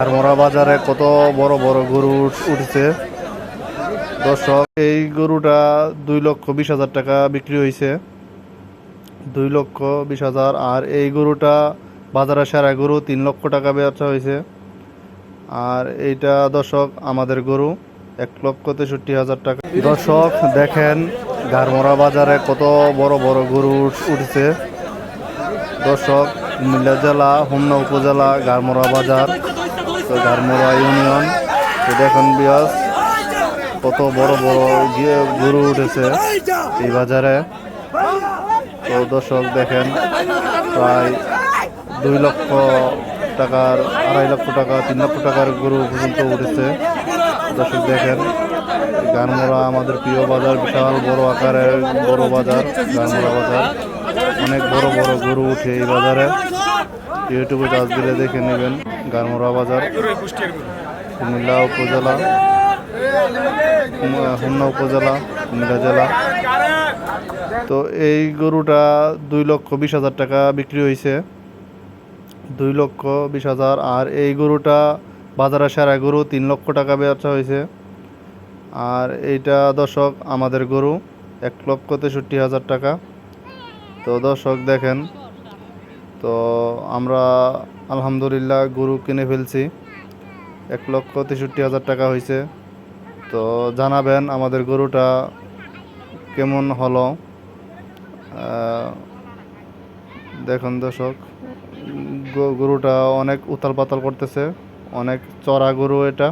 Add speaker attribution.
Speaker 1: কারমোড়া বাজারে কত বড় বড় গরু উঠ- উঠছে। দর্শক, এই গরুটা দুই লক্ষ বিশ হাজার টাকা বিক্রি হয়েছে দুই লক্ষ বিশ হাজার, আর এই গরুটা বাজারে সেরা গরু, তিন লক্ষ টাকা বেচা হয়েছে আর এইটা দর্শক, আমাদের গরু, এক লক্ষ তেষট্টি হাজার টাকা। দর্শক, দেখেন গারমোড়া বাজারে কত বড় বড় গরু উঠ- উঠছে। দর্শক কুমিল্লা জেলা, হোমনা উপজেলা গারমোড়া বাজার। গারমোড়া ইউনিয়ন। তো দেখেন বিয়াস, কত বড় বড় গিয়ে গরু উঠেছে এই বাজারে। তো দর্শক দেখেন, প্রায় দুই লক্ষ টাকার, আড়াই লক্ষ টাকা, তিন লক্ষ টাকার গরু পর্যন্ত উঠেছে। দর্শক দেখেন গানমোড়া আমাদের প্রিয় বাজার, বিশাল বড় আকারের বড় বাজার গানমোড়া বাজার। অনেক বড় বড় গরু উঠে এই বাজারে। ইউটিউবে চার্জ দিলে দেখে নেবেন গানমোড়া বাজার। কুমিল্লা উপজেলা হোমনা উপজেলা, কুমিল্লা জেলা। তো এই গরুটা দুই লক্ষ বিশ হাজার টাকা বিক্রি হয়েছে দুই লক্ষ বিশ হাজার। আর এই গরুটা বাজারে সেরা গরু, তিন লক্ষ টাকা বেচা হয়েছে আর এইটা দর্শক, আমাদের গরু এক লক্ষ তেষট্টি হাজার টাকা। তো দর্শক দেখেন তো আমরা আলহামদুলিল্লাহ গরু কিনে ফেলছি। এক লক্ষ তেষট্টি হাজার টাকা হয়েছে তো জানাবেন আমাদের গরুটা কেমন হলো। দেখুন দর্শক গরুটা অনেক উতাল পাতাল করতেছে। অনেক চড়া গরু এটা।